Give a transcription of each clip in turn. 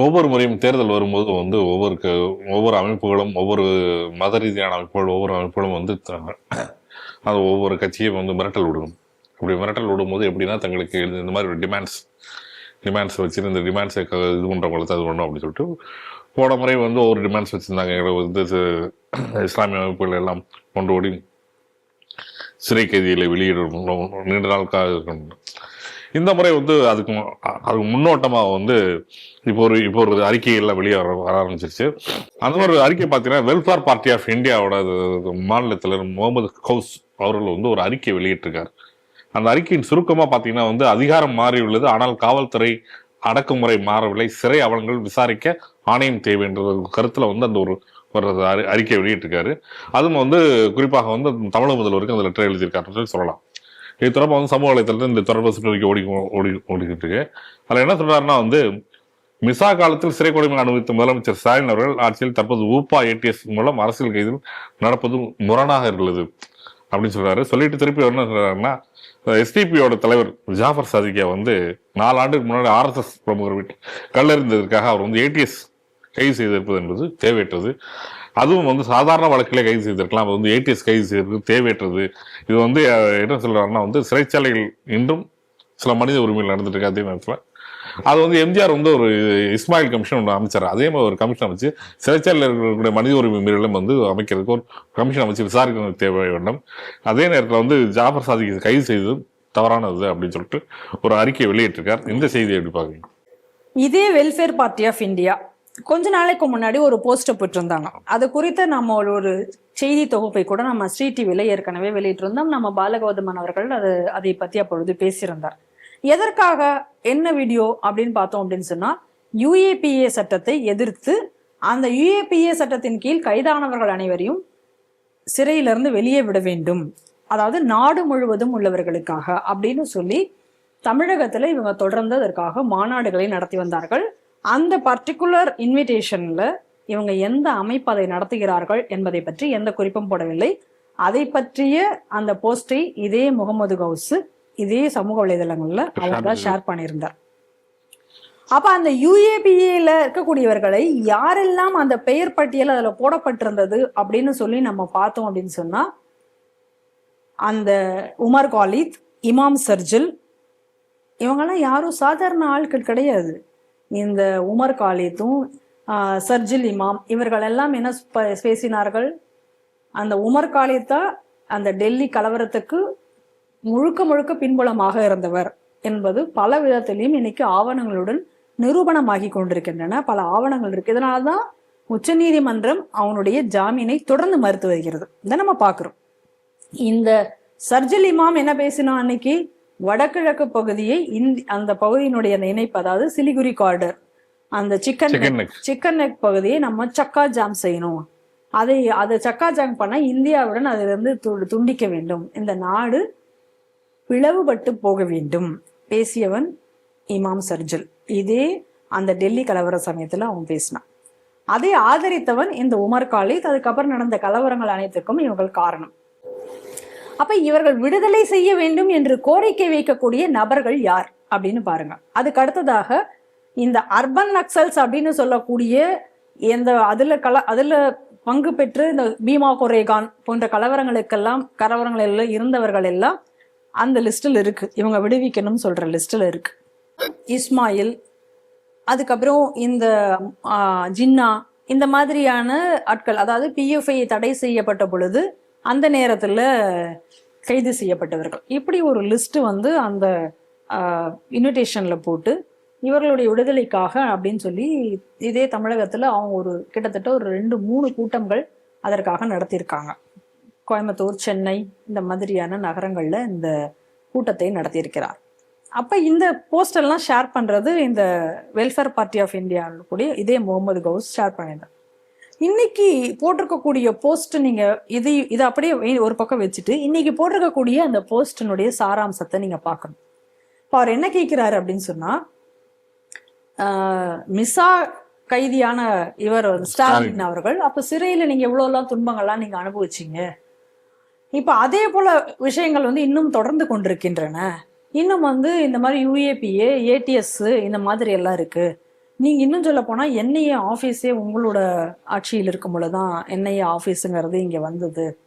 ஒவ்வொரு முறையும் தேர்தல் வரும்போது வந்து ஒவ்வொரு ஒவ்வொரு அமைப்புகளும் ஒவ்வொரு மத ரீதியான அமைப்புகள் ஒவ்வொரு அமைப்புகளும் வந்து அது ஒவ்வொரு கட்சியும் வந்து மிரட்டல் விடும். அப்படி மிரட்டல் விடும்போது எப்படின்னா தங்களுக்கு இந்த மாதிரி டிமாண்ட்ஸ் டிமாண்ட்ஸ் வச்சு இந்த டிமாண்ட்ஸை இது பண்ணுறவங்களுக்கு அது பண்ணும் அப்படின்னு சொல்லிட்டு போன முறை வந்து ஒவ்வொரு டிமாண்ட்ஸ் வச்சுருந்தாங்க. எங்களை வந்து இஸ்லாமிய அமைப்புகள் எல்லாம் கொண்டு ஓடி சிறை கைதிகளை வெளியிடணும் நீண்ட நாள் கா- இருக்கணும் இந்த முறை வந்து அதுக்கு மு- அதுக்கு முன்னோட்டமாக வந்து இப்போ ஒரு இப்போ ஒரு அறிக்கைகள்லாம் வெளியே வர வர ஆரம்பிச்சிருச்சு. அந்த ஒரு அறிக்கை பார்த்தீங்கன்னா வெல்ஃபேர் பார்ட்டி ஆஃப் இந்தியாவோட மாநிலத்தில் முகமது கவுஸ் அவர்கள் வந்து ஒரு அறிக்கை வெளியிட்டிருக்கார். அந்த அறிக்கையின் சுருக்கமாக பார்த்தீங்கன்னா வந்து அதிகாரம் மாறியுள்ளது ஆனால் காவல்துறை அடக்குமுறை மாறவில்லை சிறை அவலங்கள் விசாரிக்க ஆணையம் தேவை என்ற ஒரு வந்து அந்த ஒரு ஒரு அறிக்கை வெளியிட்டிருக்காரு. அதுவும் வந்து குறிப்பாக வந்து தமிழக முதல்வருக்கு அந்த லெட்டர் எழுதியிருக்காருன்னு சொல்லி சொல்லலாம். இது தொடர்பாக வந்து சமூக வலைத்தளத்தில் இந்த தொடர்பு சுற்றறிக்கை ஓடி ஓடி ஓடிக்கிட்டு இருக்கு. அதில் என்ன சொல்றாருன்னா வந்து மிசா காலத்தில் சிறை கொடுமை அனுபவித்த முதலமைச்சர் ஸ்டாலின் அவர்கள் ஆட்சியில் தற்போது ஊப்பா ஏடிஎஸ் மூலம் அரசியல் கைதில் நடப்பது முரணாக இருந்தது அப்படின்னு சொல்றாரு. சொல்லிட்டு திருப்பி அவர் என்ன சொல்றாருன்னா எஸ்டிபியோட தலைவர் ஜாஃபர் சாதிக்கியா வந்து நாலு ஆண்டுக்கு முன்னாடி ஆர்எஸ்எஸ் பிரமுகர் வீட்டில் கல்லறிந்ததற்காக அவர் வந்து ஏடிஎஸ் கைது செய்திருப்பது என்பது தேவையற்றது. அதுவும் வந்து சாதாரண வழக்கிலே கைது செய்திருக்கலாம். அது வந்து ஏடிஎஸ் கைது செய்திருக்கு தேவையற்றது. இது வந்து என்ன சொல்றாருன்னா வந்து சிறைச்சாலைகள் இன்றும் சில மனித உரிமைகள் நடந்துட்டு இருக்கு. அதே நேரத்தில் அது வந்து எம்ஜிஆர் வந்து ஒரு இஸ்மாயில் கமிஷன் ஒன்று அமைச்சார். அதே மாதிரி ஒரு கமிஷன் அமைச்சு சிறைச்சாலையில் இருக்கக்கூடிய மனித உரிமை மீறலும் வந்து அமைக்கிறதுக்கு ஒரு கமிஷன் அமைச்சு விசாரிக்க தேவை வேண்டும். அதே நேரத்தில் வந்து ஜாஃபர் சாதிக்கு கைது செய்தது தவறானது அப்படின்னு சொல்லிட்டு ஒரு அறிக்கை வெளியிட்டிருக்கார். இந்த செய்தியை எப்படி பார்க்குறீங்க? இதே வெல்ஃபேர் பார்ட்டி ஆஃப் இந்தியா கொஞ்ச நாளைக்கு முன்னாடி ஒரு போஸ்டர் போட்டிருந்தாங்க. அது குறித்த நம்ம ஒரு ஒரு செய்தி தொகுப்பை கூட நம்ம ஸ்ரீ டிவியில ஏற்கனவே வெளியிட்டிருந்தோம். நம்ம பாலகௌதமன் அவர்கள் அது அதை பத்தி அப்பொழுது பேசியிருந்தார். எதற்காக என்ன வீடியோ அப்படின்னு பார்த்தோம் அப்படின்னு சொன்னா யுஏபிஏ சட்டத்தை எதிர்த்து அந்த யுஏபிஏ சட்டத்தின் கீழ் கைதானவர்கள் அனைவரையும் சிறையிலிருந்து வெளியே விட வேண்டும். அதாவது நாடு முழுவதும் உள்ளவர்களுக்காக அப்படின்னு சொல்லி தமிழகத்துல இவங்க தொடர்ந்து அதற்காக மாநாடுகளை நடத்தி வந்தார்கள். அந்த பர்டிகுலர் இன்விடேஷன்ல இவங்க எந்த அமைப்பு அதை நடத்துகிறார்கள் என்பதை பற்றி எந்த குறிப்பும் போடவில்லை. அதை பற்றிய அந்த போஸ்டை இதே முகமது கவுஸ் இதே சமூக வலைதளங்கள்ல தான் ஷேர் பண்ணியிருந்தார். அப்ப அந்த யுஏபிஏல இருக்கக்கூடியவர்களை யாரெல்லாம் அந்த பெயர் பட்டியல் அதுல போடப்பட்டிருந்தது அப்படின்னு சொல்லி நம்ம பார்த்தோம் அப்படின்னு சொன்னா அந்த உமர் காலித் இமாம் சர்ஜில் இவங்கெல்லாம் யாரும் சாதாரண ஆட்கள் கிடையாது. இந்த உமர் காலித்தும் சர்ஜில் இமாம் இவர்கள் எல்லாம் என்ன பேசினார்கள்? அந்த உமர் காலித்தா அந்த டெல்லி கலவரத்துக்கு முழுக்க முழுக்க பின்புலமாக இருந்தவர் என்பது பல விதத்திலையும் இன்னைக்கு ஆவணங்களுடன் நிரூபணமாகி கொண்டிருக்கின்றன. பல ஆவணங்கள் இருக்கு. இதனால்தான் உச்சநீதிமன்றம் அவனுடைய ஜாமீனை தொடர்ந்து மறுத்து வருகிறது. இதை நம்ம பார்க்கிறோம். இந்த சர்ஜில் இமாம் என்ன பேசினா அன்னைக்கு? வடகிழக்கு பகுதியை இந்தி அந்த பகுதியினுடைய இணைப்பு அதாவது சிலிகுரி கார்டர் அந்த சிக்கன் சிக்கன் நெக் பகுதியை நம்ம சக்கா ஜாம் செய்யணும். அதை அதை சக்கா ஜாம் பண்ண இந்தியாவுடன் அதிலிருந்து து- துண்டிக்க வேண்டும். இந்த நாடு பிளவுபட்டு போக வேண்டும் பேசியவன் இமாம் சர்ஜல். இதே அந்த டெல்லி கலவர சமயத்துல அவன் பேசினான். அதை ஆதரித்தவன் இந்த உமர் காலித் அதுக்கப்புறம் நடந்த கலவரங்கள் அனைத்துக்கும் இவர்கள் காரணம். அப்ப இவர்கள் விடுதலை செய்ய வேண்டும் என்று கோரிக்கை வைக்கக்கூடிய நபர்கள் யார் அப்படின்னு பாருங்க. அதுக்கு அடுத்ததாக இந்த அர்பன் நக்சல்ஸ் அப்படின்னு சொல்லக்கூடிய எந்த அதுல கல அதுல பங்கு பெற்று இந்த பீமா கொரேகான் போன்ற கலவரங்களுக்கெல்லாம் கலவரங்கள் எல்லாம் இருந்தவர்கள் எல்லாம் அந்த லிஸ்டில் இருக்கு. இவங்க விடுவிக்கணும்னு சொல்ற லிஸ்டில் இருக்கு. இஸ்மாயில் அதுக்கப்புறம் இந்த ஜின்னா இந்த மாதிரியான ஆட்கள் அதாவது பிஎஃப்ஐ தடை செய்யப்பட்ட பொழுது அந்த நேரத்தில் கைது செய்யப்பட்டவர்கள். இப்படி ஒரு லிஸ்ட் வந்து அந்த இன்விடேஷனில் போட்டு இவர்களுடைய விடுதலைக்காக அப்படின்னு சொல்லி இதே தமிழகத்தில் அவங்க ஒரு கிட்டத்தட்ட ஒரு ரெண்டு மூணு கூட்டங்கள் அதற்காக நடத்தியிருக்காங்க. கோயம்புத்தூர் சென்னை இந்த மாதிரியான நகரங்களில் இந்த கூட்டத்தை நடத்தியிருக்கிறார். அப்போ இந்த போஸ்டெல்லாம் ஷேர் பண்ணுறது இந்த வெல்ஃபேர் பார்ட்டி ஆஃப் இந்தியா கூட இதே முகமது கவுஸ் ஷேர் பண்ணியிருந்தார். இன்னைக்கு போட்டிருக்கக்கூடிய போஸ்ட் நீங்க இது இதை அப்படியே ஒரு பக்கம் வச்சுட்டு இன்னைக்கு போட்டிருக்கக்கூடிய அந்த போஸ்டினுடைய சாராம்சத்தை நீங்க பார்க்கணும். இப்போ அவர் என்ன கேட்கிறாரு அப்படின்னு சொன்னா மிசா கைதியான இவர் ஸ்டாலின் அவர்கள் அப்ப சிறையில நீங்க எவ்வளவு எல்லாம் துன்பங்கள்லாம் நீங்க அனுபவிச்சீங்க. இப்ப அதே போல விஷயங்கள் வந்து இன்னும் தொடர்ந்து கொண்டிருக்கின்றன. இன்னும் வந்து இந்த மாதிரி யூஏபிஏ ஏடிஎஸ் இந்த மாதிரி எல்லாம் இருக்கு. நீங்க இன்னும் சொல்ல போனா என்ஐஏ ஆபீஸே உங்களோட ஆட்சியில் இருக்கும் பொழுதுதான் என்ஐஏ ஆபீஸுங்கிறது இங்க வந்தது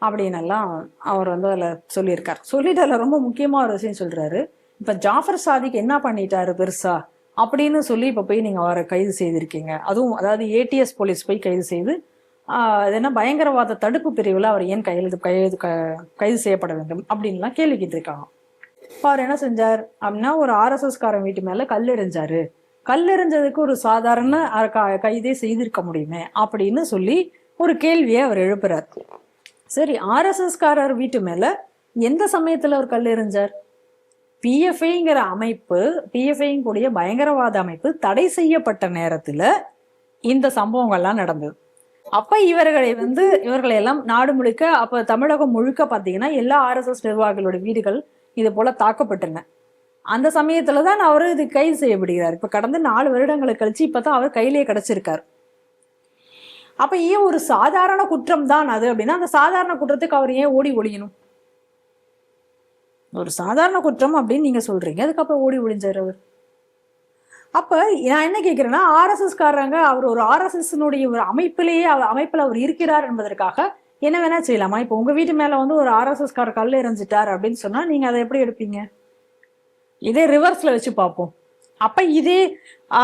அப்படின்னு எல்லாம் அவர் வந்து அதில் சொல்லியிருக்கார். சொல்லிட்டு அதில் ரொம்ப முக்கியமாக ஒரு விஷயம் சொல்றாரு. இப்போ ஜாஃபர் சாதிக் என்ன பண்ணிட்டாரு பெருசா? அப்படின்னு சொல்லி இப்போ போய் நீங்கள் அவரை கைது செய்திருக்கீங்க. அதுவும் அதாவது ஏடிஎஸ் போலீஸ் போய் கைது செய்து அது என்ன பயங்கரவாத தடுப்பு பிரிவில் அவர் ஏன் கையெழுத்து கையெழுத்து க- கைது செய்யப்பட வேண்டும் அப்படின்லாம் கேள்வி கேட்டிருக்காங்க அவர் என்ன செஞ்சார் அப்படின்னா ஒரு ஆர்எஸ்எஸ்காரன் வீட்டு மேலே கல் எறிஞ்சாரு. கல்லெறிஞ்சதுக்கு ஒரு சாதாரண க- கைதே செய்திருக்க முடியுமே அப்படின்னு சொல்லி ஒரு கேள்வியை அவர் எழுப்புறார். சரி ஆர்எஸ்எஸ்காரர் வீட்டு மேல எந்த சமயத்துல அவர் கல் எறிஞ்சார்? பிஎஃப்ஐங்கிற அமைப்பு பிஎஃப்ஐங்க கூடிய பயங்கரவாத அமைப்பு தடை செய்யப்பட்ட நேரத்துல இந்த சம்பவங்கள்லாம் நடந்தது. அப்ப இவர்களை வந்து இவர்களை எல்லாம் நாடு முழுக்க அப்ப தமிழகம் முழுக்க பாத்தீங்கன்னா எல்லா ஆர்எஸ்எஸ் நிர்வாகிகளோட வீடுகள் இது போல தாக்கப்பட்டன. அந்த சமயத்தில் தான் அவர் இது கைது செய்யப்படுகிறார். இப்போ கடந்த நாலு வருடங்களை கழித்து இப்போ தான் அவர் கையிலேயே கிடச்சிருக்கார். அப்போ ஏன் ஒரு சாதாரண குற்றம் தான் அது அப்படின்னா அந்த சாதாரண குற்றத்துக்கு அவர் ஏன் ஓடி ஒழியணும் ஒரு சாதாரண குற்றம் அப்படின்னு நீங்கள் சொல்கிறீங்க அதுக்கப்புறம் ஓடி ஒழிஞ்சார் அவர். அப்போ நான் என்ன கேட்குறேன்னா ஆர்எஸ்எஸ்காரங்க அவர் ஒரு ஆர்எஸ்எஸ்னுடைய ஒரு அமைப்பிலேயே அவர் அமைப்பில் அவர் இருக்கிறார் என்பதற்காக என்ன வேணால் செய்யலாமா? இப்போ உங்கள் வீட்டு மேலே வந்து ஒரு ஆர்எஸ்எஸ்கார் கல் எறிஞ்சிட்டார் அப்படின்னு சொன்னால் நீங்கள் அதை எப்படி எடுப்பீங்க? இதே ரிவர்ஸில் வச்சு பார்ப்போம். அப்போ இதே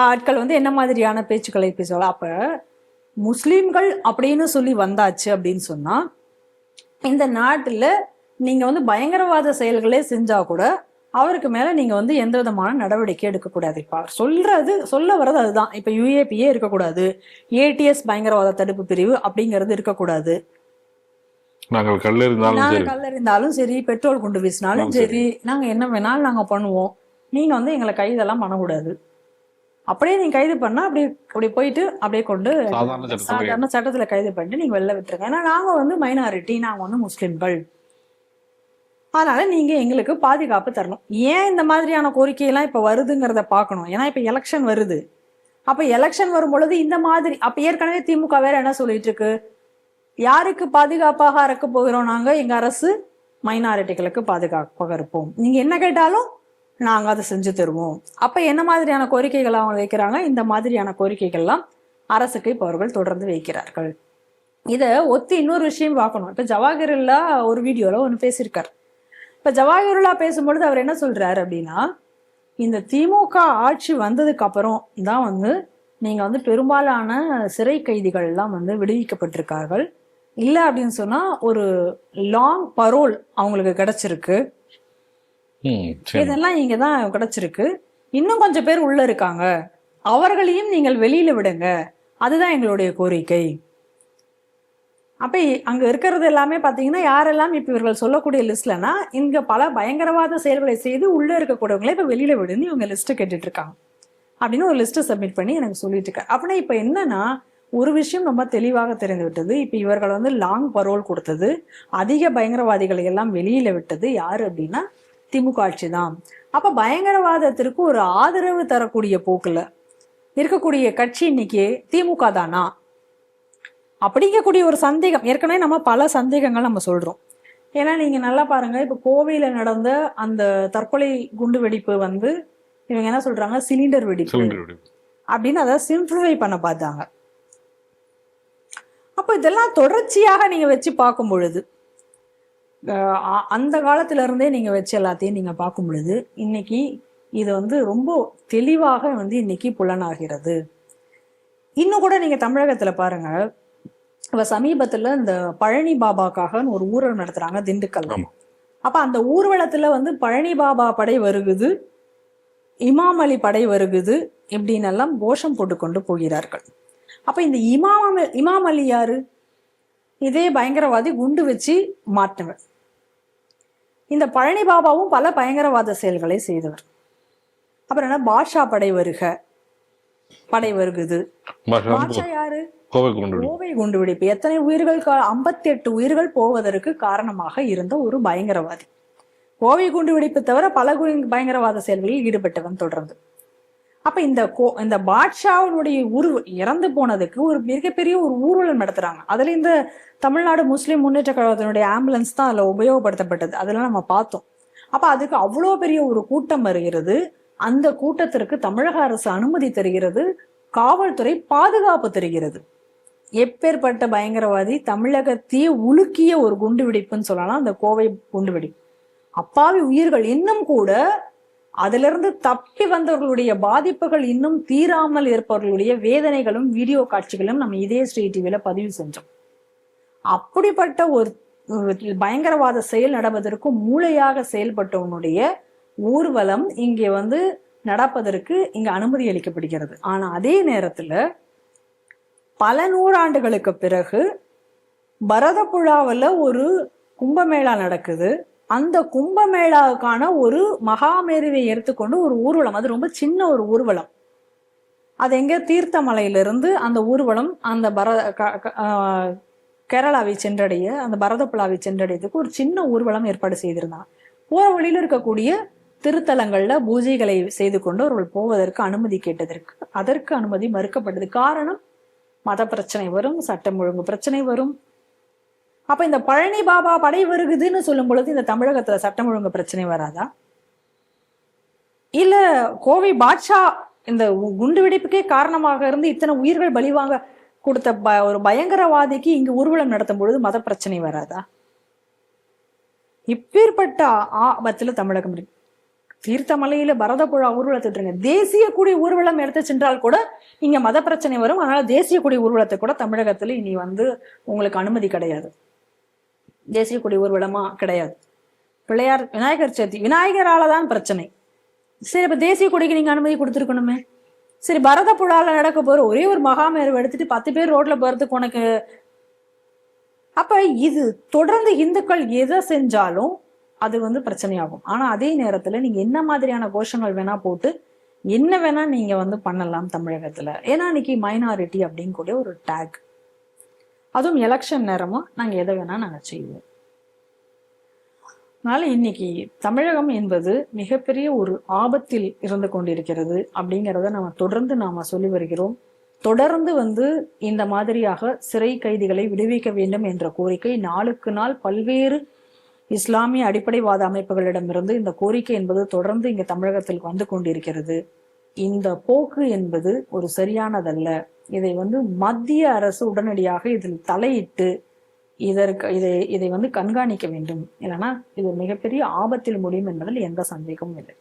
ஆட்கள் வந்து என்ன மாதிரியான பேச்சுக்களை பேசுவாங்க? அப்போ முஸ்லீம்கள் அப்படின்னு சொல்லி வந்தாச்சு அப்படின்னு சொன்னால் இந்த நாட்டில் நீங்கள் வந்து பயங்கரவாத செயல்களே செஞ்சால் கூட அவருக்கு மேலே நீங்கள் வந்து எந்த விதமான நடவடிக்கை எடுக்கக்கூடாது. இப்போ அவர் சொல்கிறது சொல்ல வர்றது அதுதான். இப்போ யூஏபியே இருக்கக்கூடாது. ஏடிஎஸ் பயங்கரவாத தடுப்பு பிரிவு அப்படிங்கிறது இருக்கக்கூடாது. நாங்கள் கல்லெறிந்தாலும் நாங்க சரி. கல்லறிந்தாலும் சரி பெட்ரோல் குண்டு வீசினாலும் சரி. நாங்க என்ன வேணாலும் நாங்க பண்ணுவோம். நீங்க வந்து எங்களை கைதெல்லாம் பண்ணக்கூடாது. அப்படியே நீங்க கைது பண்ணா அப்படி அப்படி போயிட்டு அப்படியே கொண்டு சாதாரண சட்டத்தில் சாதாரண சட்டத்துல கைது பண்ணிட்டு நீங்க வெளில விட்டுருங்க. ஏன்னா நாங்க வந்து மைனாரிட்டி நாங்க வந்து முஸ்லிம்கள். அதனால நீங்க எங்களுக்கு பாதுகாப்பு தரணும். ஏன் இந்த மாதிரியான கோரிக்கையெல்லாம் இப்ப வருதுங்கிறத பார்க்கணும். ஏன்னா இப்ப எலெக்ஷன் வருது. அப்ப எலெக்ஷன் வரும் பொழுது இந்த மாதிரி அப்ப ஏற்கனவே திமுக வேற என்ன சொல்லிட்டு இருக்கு? யாருக்கு பாதுகாப்பாக அறக்க போகிறோம் நாங்கள் எங்கள் அரசு மைனாரிட்டிகளுக்கு பாதுகாப்பாக இருப்போம். நீங்கள் என்ன கேட்டாலும் நாங்கள் அதை செஞ்சு தருவோம். அப்போ என்ன மாதிரியான கோரிக்கைகள் அவங்க வைக்கிறாங்க? இந்த மாதிரியான கோரிக்கைகள்லாம் அரசுக்கு இப்போ அவர்கள் தொடர்ந்து வைக்கிறார்கள். இதை ஒத்து இன்னொரு விஷயம் பார்க்கணும். இப்போ ஜவாஹிருல்லா ஒரு வீடியோவில் ஒன்று பேசியிருக்கார். இப்போ ஜவாஹிருல்லா பேசும்பொழுது அவர் என்ன சொல்கிறார் அப்படின்னா இந்த திமுக ஆட்சி வந்ததுக்கு அப்புறம் தான் வந்து நீங்கள் வந்து பெரும்பாலான சிறை கைதிகள்லாம் வந்து விடுவிக்கப்பட்டிருக்கார்கள். இல்ல அப்படின்னு சொன்னா ஒரு லாங் பரோல் அவங்களுக்கு கிடைச்சிருக்கு. இதெல்லாம் இங்க தான் கிடைச்சிருக்கு. இன்னும் கொஞ்சம் பேர் உள்ள இருக்காங்க. அவர்களையும் நீங்கள் வெளியில விடுங்க. அதுதான் எங்களுடைய கோரிக்கை. அப்ப அங்க இருக்கிறது எல்லாமே பாத்தீங்கன்னா யாரெல்லாம் இப்ப இவர்கள் சொல்லக்கூடிய லிஸ்ட்லனா இங்க பல பயங்கரவாத செயல்களை செய்து உள்ள இருக்கக்கூடியவங்களை இப்ப வெளியில விடுன்னு இவங்க லிஸ்ட் கேட்டுட்டு இருக்காங்க. அப்படின்னு ஒரு லிஸ்ட் சப்மிட் பண்ணி எனக்கு சொல்லிட்டு இருக்காரு அப்படின்னா இப்ப என்னன்னா ஒரு விஷயம் ரொம்ப தெளிவாக தெரிந்து விட்டது இப்ப இவர்கள் வந்து லாங் பரோல் கொடுத்தது. அதிக பயங்கரவாதிகளை எல்லாம் வெளியில விட்டது யாரு அப்படின்னா திமுக ஆட்சி தான். அப்ப பயங்கரவாதத்திற்கு ஒரு ஆதரவு தரக்கூடிய போக்குல இருக்கக்கூடிய கட்சி இன்னைக்கு திமுக தானா? அப்படிங்கக்கூடிய ஒரு சந்தேகம். ஏற்கனவே நம்ம பல சந்தேகங்கள் நம்ம சொல்றோம். ஏன்னா நீங்க நல்லா பாருங்க இப்ப கோவையில நடந்த அந்த தற்கொலை குண்டு வெடிப்பு வந்து இவங்க என்ன சொல்றாங்க? சிலிண்டர் வெடிப்பு. சிலிண்டர் வெடிப்பு. அப்படின்னு அதை சிம்பிளிஃபை பண்ண பார்த்தாங்க. அப்ப இதெல்லாம் தொடர்ச்சியாக நீங்க வச்சு பார்க்கும் பொழுது அந்த காலத்துல இருந்தே நீங்க வச்சு எல்லாத்தையும் நீங்க பார்க்கும் பொழுது இன்னைக்கு இது வந்து ரொம்ப தெளிவாக வந்து இன்னைக்கு புலனாகிறது. இன்னும் கூட நீங்க தமிழகத்துல பாருங்க இப்ப சமீபத்துல இந்த பழனி பாபாக்காக ஒரு ஊர்வலம் நடத்துறாங்க திண்டுக்கல். அப்ப அந்த ஊர்வலத்துல வந்து பழனி பாபா படை வருகுது இமாம் அலி படை வருகுது இப்படின்னு எல்லாம் கோஷம் போட்டுக்கொண்டு போகிறார்கள். அப்ப இந்த இமாம் இமாம் அலி யாரு? இதே பயங்கரவாதி குண்டு வச்சு மாட்டினவர். இந்த பழனி பாபாவும் பல பயங்கரவாத செயல்களை செய்தவர். அப்புறம் என்ன? பாட்ஷா படை வருக. படை வருகுது. பாட்ஷா யாரு? கோவை கொண்டு விடு. கோவை குண்டுவெடிப்பு எத்தனை உயிர்கள் ஐம்பத்தி எட்டு உயிர்கள் போவதற்கு காரணமாக இருந்த ஒரு பயங்கரவாதி. கோவை குண்டுவெடிப்பு தவிர பல பயங்கரவாத செயல்களில் ஈடுபட்டவன் தொடர்ந்து. அப்ப இந்த கோ இந்த பாட்ஷாவினுடைய உரு இறந்து போனதுக்கு ஒரு மிகப்பெரிய ஒரு ஊர்வலம் நடத்துறாங்க. அதுல இந்த தமிழ்நாடு முஸ்லிம் முன்னேற்ற கழகத்தினுடைய ஆம்புலன்ஸ் தான் அதுல உபயோகப்படுத்தப்பட்டது. அதெல்லாம் நம்ம பார்த்தோம். அப்ப அதுக்கு அவ்வளோ பெரிய ஒரு கூட்டம் வருகிறது. அந்த கூட்டத்திற்கு தமிழக அரசு அனுமதி தருகிறது. காவல்துறை பாதுகாப்பு தருகிறது. எப்பேற்பட்ட பயங்கரவாதி தமிழகத்தையே உலுக்கிய ஒரு குண்டு வெடிப்புன்னு சொல்லலாம். அந்த கோவை குண்டுவெடிப்பு. அப்பாவி உயிர்கள் இன்னும் கூட அதிலிருந்து தப்பி வந்தவர்களுடைய பாதிப்புகள் இன்னும் தீராமல் இருப்பவர்களுடைய வேதனைகளும் வீடியோ காட்சிகளும் நம்ம இதே ஸ்ரீ டிவியில பதிவு செஞ்சோம். அப்படிப்பட்ட ஒரு பயங்கரவாத செயல் நடப்பதற்கு மூளையாக செயல்பட்டவனுடைய ஊர்வலம் இங்கே வந்து நடப்பதற்கு இங்க அனுமதி அளிக்கப்படுகிறது. ஆனா அதே நேரத்துல பல நூறாண்டுகளுக்கு பிறகு பரதப்புழாவில் ஒரு கும்பமேளா நடக்குது. அந்த கும்பமேளாவுக்கான ஒரு மகாமேருவை எடுத்துக்கொண்டு ஒரு ஊர்வலம். அது ரொம்ப சின்ன ஒரு ஊர்வலம். அது எங்க? தீர்த்தமலையிலிருந்து அந்த ஊர்வலம் அந்த பரத க- க- கேரளாவை சென்றடைய அந்த பரதப்புழாவை சென்றடையதுக்கு ஒரு சின்ன ஊர்வலம் ஏற்பாடு செய்திருந்தாங்க. போற வழியில் இருக்கக்கூடிய திருத்தலங்கள்ல பூஜைகளை செய்து கொண்டு அவர்கள் போவதற்கு அனுமதி கேட்டதற்கு அதற்கு அனுமதி மறுக்கப்பட்டது. காரணம் மத பிரச்சனை வரும் சட்டம் ஒழுங்கு பிரச்சனை வரும். அப்ப இந்த பழனி பாபா படை வருகுதுன்னு சொல்லும் பொழுது இந்த தமிழகத்துல சட்டம் ஒழுங்கு பிரச்சனை வராதா? இல்ல கோவை பாட்ஷா இந்த உ- குண்டு வெடிப்புக்கே காரணமாக இருந்து இத்தனை உயிர்கள் பலிவாங்க கொடுத்த ப- ஒரு பயங்கரவாதிக்கு இங்கு ஊர்வலம் நடத்தும் பொழுது மத பிரச்சனை வராதா? இப்பேற்பட்ட ஆபத்துல தமிழகம் இருக்கு. தீர்த்தமலையில பரதப்புழா ஊர்வலத்தை விட்டுருங்க தேசிய கொடி ஊர்வலம் எடுத்து சென்றால் கூட இங்க மத பிரச்சனை வரும். அதனால தேசிய கொடி ஊர்வலத்தை கூட தமிழகத்துல இனி வந்து உங்களுக்கு அனுமதி கிடையாது. தேசிய கொடி ஊர்வலமா கிடையாது. பிள்ளையார் விநாயகர் சதுர்த்தி விநாயகரால தான் பிரச்சனை. சரி இப்ப தேசிய கொடிக்கு நீங்க அனுமதி கொடுத்துருக்கணுமே. சரி பரத புழால நடக்க போற ஒரே ஒரு மகாமேரவை எடுத்துட்டு பத்து பேர் ரோட்ல போறதுக்கு உனக்கு. அப்ப இது தொடர்ந்து இந்துக்கள் எதை செஞ்சாலும் அது வந்து பிரச்சனையாகும். ஆனா அதே நேரத்துல நீங்க என்ன மாதிரியான கோஷங்கள் வேணா போட்டு என்ன வேணா நீங்க வந்து பண்ணலாம் தமிழகத்துல. ஏன்னா இன்னைக்கு மைனாரிட்டி அப்படின்னு கூட ஒரு டேக் அதுவும் எலெக்ஷன் நேரமாக நாங்கள் எதை வேணால் நாங்கள் செய்வோம். அதனால் இன்னைக்கு தமிழகம் என்பது மிகப்பெரிய ஒரு ஆபத்தில் இருந்து கொண்டிருக்கிறது அப்படிங்கிறத நம்ம தொடர்ந்து நாம் சொல்லி வருகிறோம். தொடர்ந்து வந்து இந்த மாதிரியாக சிறை கைதிகளை விடுவிக்க வேண்டும் என்ற கோரிக்கை நாளுக்கு நாள் பல்வேறு இஸ்லாமிய அடிப்படைவாத அமைப்புகளிடமிருந்து இந்த கோரிக்கை என்பது தொடர்ந்து இங்கே தமிழகத்தில் வந்து கொண்டிருக்கிறது. இந்த போக்கு என்பது ஒரு சரியானதல்ல. இதை வந்து மத்திய அரசு உடனடியாக இதில் தலையிட்டு இதற்கு இதை இதை வந்து கண்காணிக்க வேண்டும். இல்லைன்னா இது மிகப்பெரிய ஆபத்தில் முடியும் என்பதில் எந்த சந்தேகமும் இல்லை.